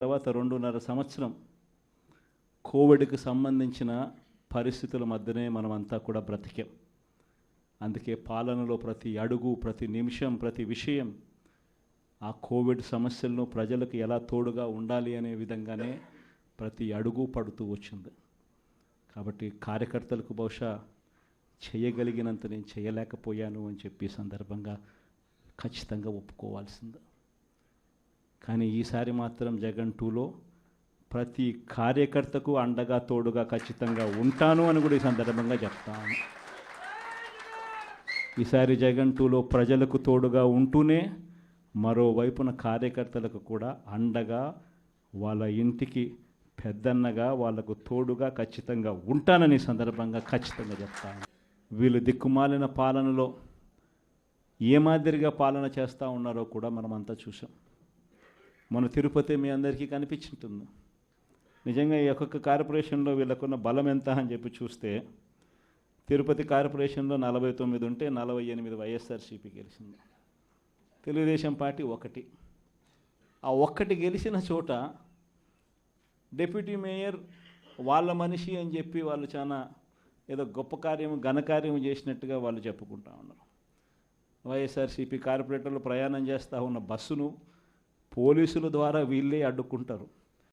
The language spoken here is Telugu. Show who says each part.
Speaker 1: తర్వాత రెండున్నర సంవత్సరం కోవిడ్కి సంబంధించిన పరిస్థితుల మధ్యనే మనమంతా కూడా బ్రతికాం. అందుకే పాలనలో ప్రతి అడుగు ప్రతి నిమిషం ప్రతి విషయం ఆ కోవిడ్ సమస్యలను ప్రజలకు ఎలా తోడుగా ఉండాలి అనే విధంగానే ప్రతి అడుగు పడుతూ వచ్చింది. కాబట్టి కార్యకర్తలకు బహుశా చేయగలిగినంత నేను చేయలేకపోయాను అని చెప్పి సందర్భంగా ఖచ్చితంగా ఒప్పుకోవాల్సింది. కానీ ఈసారి మాత్రం జగన్ టూలో ప్రతి కార్యకర్తకు అండగా తోడుగా ఖచ్చితంగా ఉంటాను అని కూడా ఈ సందర్భంగా చెప్తాను. ఈసారి జగన్ టూలో ప్రజలకు తోడుగా ఉంటూనే మరోవైపున కార్యకర్తలకు కూడా అండగా వాళ్ళ ఇంటికి పెద్దన్నగా వాళ్ళకు తోడుగా ఖచ్చితంగా ఉంటానని సందర్భంగా ఖచ్చితంగా చెప్తాను. వీళ్ళు దిక్కుమాలిన పాలనలో ఏ మాదిరిగా పాలన చేస్తూ ఉన్నారో కూడా మనమంతా చూసాం మన తిరుపతి మీ అందరికీ కనిపించుంటుంది. నిజంగా ఈ ఒక్కొక్క కార్పొరేషన్లో వీళ్ళకున్న బలం ఎంత అని చెప్పి చూస్తే తిరుపతి కార్పొరేషన్లో నలభై తొమ్మిది ఉంటే నలభై ఎనిమిది వైఎస్ఆర్సీపీ గెలిచింది. తెలుగుదేశం పార్టీ ఒకటి. ఆ ఒక్కటి గెలిచిన చోట డెప్యూటీ మేయర్ వాళ్ళ మనిషి అని చెప్పి వాళ్ళు చాలా ఏదో గొప్ప కార్యం ఘనకార్యం చేసినట్టుగా వాళ్ళు చెప్పుకుంటా ఉన్నారు. వైఎస్ఆర్సీపీ కార్పొరేటర్లు ప్రయాణం చేస్తూ ఉన్న బస్సును పోలీసుల ద్వారా వీళ్ళే అడ్డుకుంటారు.